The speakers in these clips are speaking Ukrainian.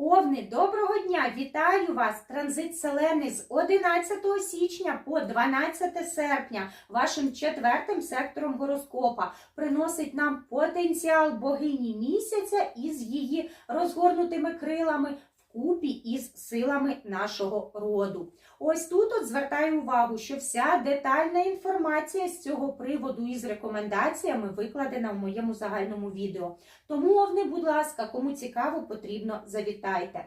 Овни, доброго дня! Вітаю вас! Транзит Селени з 11 січня по 12 серпня вашим четвертим сектором гороскопа приносить нам потенціал богині місяця із її розгорнутими крилами вкупі із силами нашого роду. Ось тут от звертаю увагу, що вся детальна інформація з цього приводу із рекомендаціями викладена в моєму загальному відео. Тому, овни, будь ласка, кому цікаво, потрібно завітайте.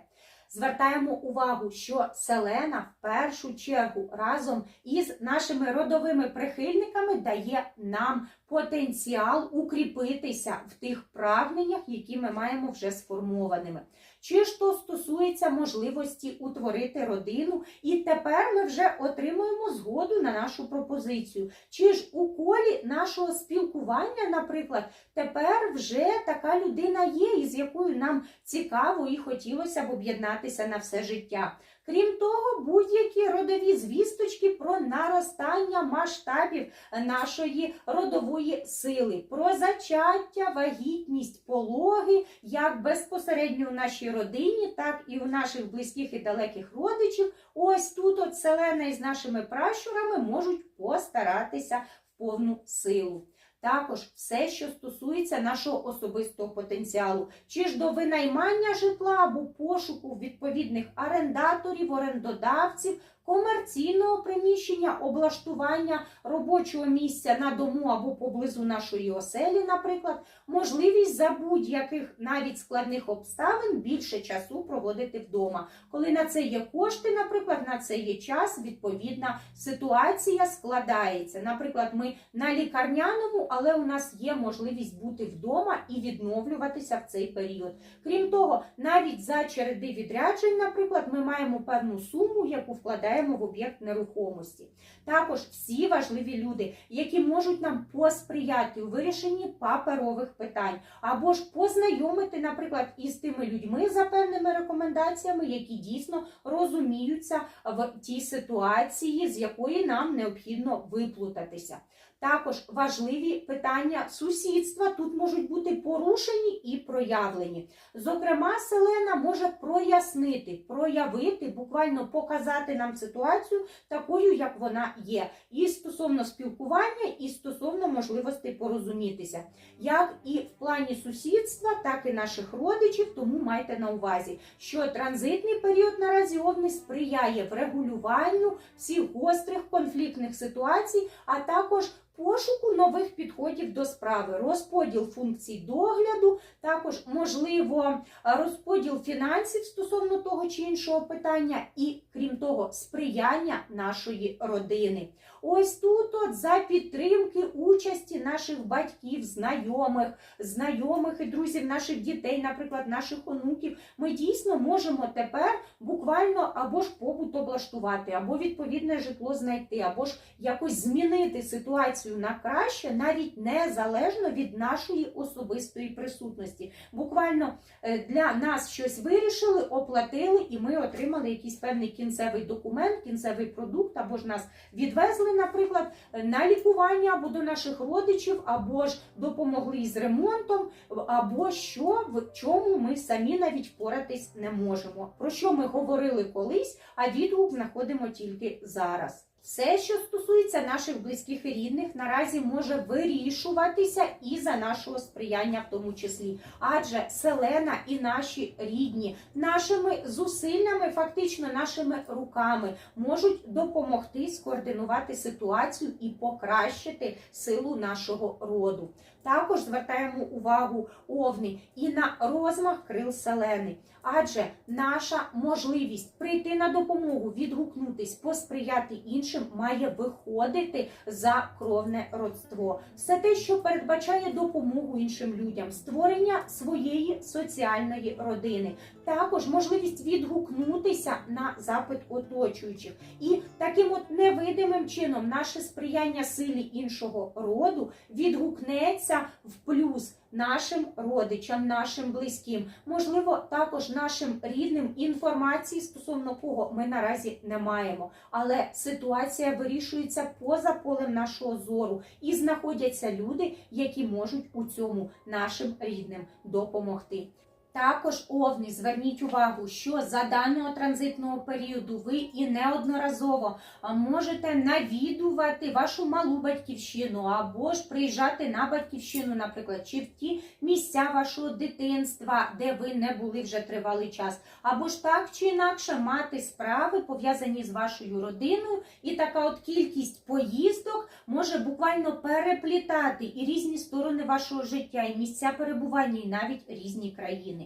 Звертаємо увагу, що Селена в першу чергу разом із нашими родовими прихильниками дає нам потенціал укріпитися в тих прагненнях, які ми маємо вже сформованими. Чи ж то стосується можливості утворити родину, і тепер ми вже отримуємо згоду на нашу пропозицію. Чи ж у колі нашого спілкування, наприклад, тепер вже така людина є, із якою нам цікаво і хотілося б об'єднатися на все життя. Крім того, будь-які родові звісточки про наростання масштабів нашої родової сили, про зачаття, вагітність, пологи, як безпосередньо у нашій родині, так і у наших близьких і далеких родичів. Ось тут от селена із нашими пращурами можуть постаратися в повну силу. Також все, що стосується нашого особистого потенціалу, чи ж до винаймання житла або пошуку відповідних орендаторів, орендодавців, комерційного приміщення, облаштування робочого місця на дому або поблизу нашої оселі, наприклад, можливість за будь-яких навіть складних обставин більше часу проводити вдома. Коли на це є кошти, наприклад, на це є час, відповідна ситуація складається. Наприклад, ми на лікарняному, але у нас є можливість бути вдома і відновлюватися в цей період. Крім того, навіть за череди відряджень, наприклад, ми маємо певну суму, яку вкладаємо в об'єкт нерухомості. Також всі важливі люди, які можуть нам посприяти у вирішенні паперових питань, або ж познайомити, наприклад, із тими людьми за певними рекомендаціями, які дійсно розуміються в тій ситуації, з якої нам необхідно виплутатися. Також важливі питання сусідства тут можуть бути порушені і проявлені. Зокрема, Селена може прояснити, проявити, буквально показати нам ситуацію такою, як вона є, і стосовно спілкування, і стосовно можливості порозумітися, як і в плані сусідства, так і наших родичів. Тому майте на увазі, що транзитний період наразі овни сприяє врегулюванню всіх гострих конфліктних ситуацій, а також Пошуку нових підходів до справи, розподіл функцій догляду, також можливо розподіл фінансів стосовно того чи іншого питання, і крім того, сприяння нашої родини. Ось тут, от за підтримки участі наших батьків, знайомих, знайомих і друзів наших дітей, наприклад, наших онуків, ми дійсно можемо тепер буквально або ж побут облаштувати, або відповідне житло знайти, або ж якось змінити ситуацію на краще, навіть незалежно від нашої особистої присутності. Буквально е, для нас щось вирішили, оплатили, і ми отримали якийсь певний кінцевий документ, кінцевий продукт, або ж нас відвезли, наприклад, на лікування або до наших родичів, або ж допомогли із ремонтом, або що в чому ми самі навіть впоратись не можемо. Про що ми говорили колись, а відгук знаходимо тільки зараз. Все, що стосується наших близьких і рідних, наразі може вирішуватися і за нашого сприяння, в тому числі. Адже Селена і наші рідні нашими зусиллями, фактично нашими руками, можуть допомогти скоординувати ситуацію і покращити силу нашого роду. Також звертаємо увагу овни і на розмах крил селени, адже наша можливість прийти на допомогу, відгукнутись, посприяти іншим, має виходити за кровне родство. Все те, що передбачає допомогу іншим людям, створення своєї соціальної родини, також можливість відгукнутися на запит оточуючих, і таким от невидимим чином наше сприяння силі іншого роду відгукнеться в плюс нашим родичам, нашим близьким, можливо, також нашим рідним інформації стосовно кого ми наразі не маємо. Але ситуація вирішується поза полем нашого зору, і знаходяться люди, які можуть у цьому нашим рідним допомогти. Також овни, зверніть увагу, що за даного транзитного періоду ви і неодноразово можете навідувати вашу малу батьківщину або ж приїжджати на батьківщину, наприклад, чи в ті місця вашого дитинства, де ви не були вже тривалий час, або ж так чи інакше мати справи пов'язані з вашою родиною, і така от кількість поїздок може буквально переплітати і різні сторони вашого життя, і місця перебування, і навіть різні країни.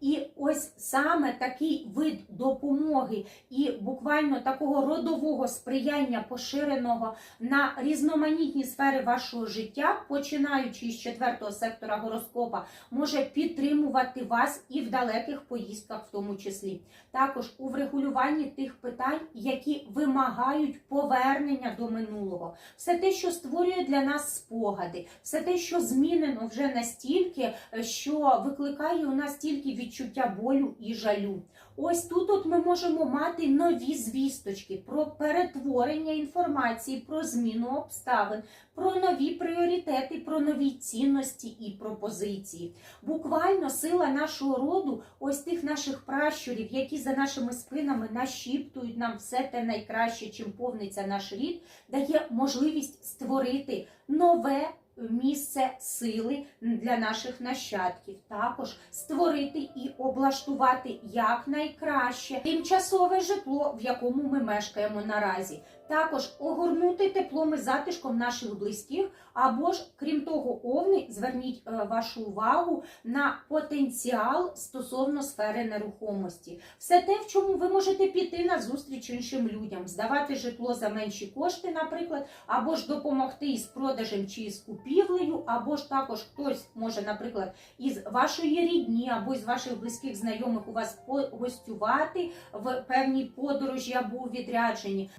І ось саме такий вид допомоги і буквально такого родового сприяння поширеного на різноманітні сфери вашого життя, починаючи з четвертого сектора гороскопа, може підтримувати вас і в далеких поїздках, в тому числі. Також у врегулюванні тих питань, які вимагають повернення до минулого, все те, що створює для нас спогади, все те, що змінено вже настільки, е, що викликає у нас тільки відчуття болю і жалю. Ось тут от ми можемо мати нові звісточки про перетворення інформації, про зміну обставин, про нові пріоритети, про нові цінності і пропозиції. Буквально сила нашого роду, ось тих наших пращурів, які за нашими спинами нашіптують нам все те найкраще, чим повниться наш рід, дає можливість створити нове. Місце сили для наших нащадків, також створити і облаштувати якнайкраще тимчасове житло, в якому ми мешкаємо наразі. Також огорнути теплом і затишком наших близьких, або ж, крім того, овни, зверніть е, вашу увагу на потенціал стосовно сфери нерухомості. Все те, в чому ви можете піти на зустріч іншим людям, здавати житло за менші кошти, наприклад, або ж допомогти із продажем чи із купівлею, або ж також хтось може, наприклад, із вашої рідні або із ваших близьких знайомих у вас погостювати в певній подорожі або у відрядженні,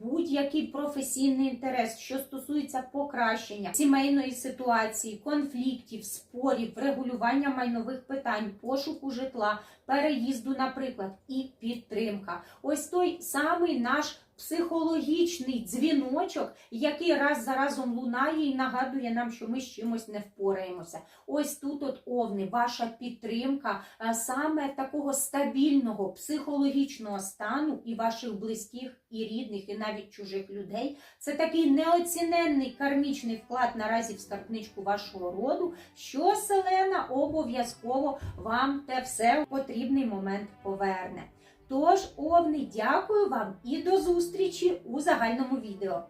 будь-який професійний інтерес, що стосується покращення сімейної ситуації, конфліктів, спорів, регулювання майнових питань, пошуку житла, переїзду, наприклад, і підтримка. Ось той самий наш. Психологічний дзвіночок, який раз за разом лунає і нагадує нам, що ми з чимось не впораємося. Ось тут, от овни, ваша підтримка е, саме такого стабільного психологічного стану і ваших близьких, і рідних, і навіть чужих людей. Це такий неоціненний кармічний вклад наразі в скарбничку вашого роду, що селена обов'язково вам те все в потрібний момент поверне. Тож, овни, дякую вам і до зустрічі у загальному відео.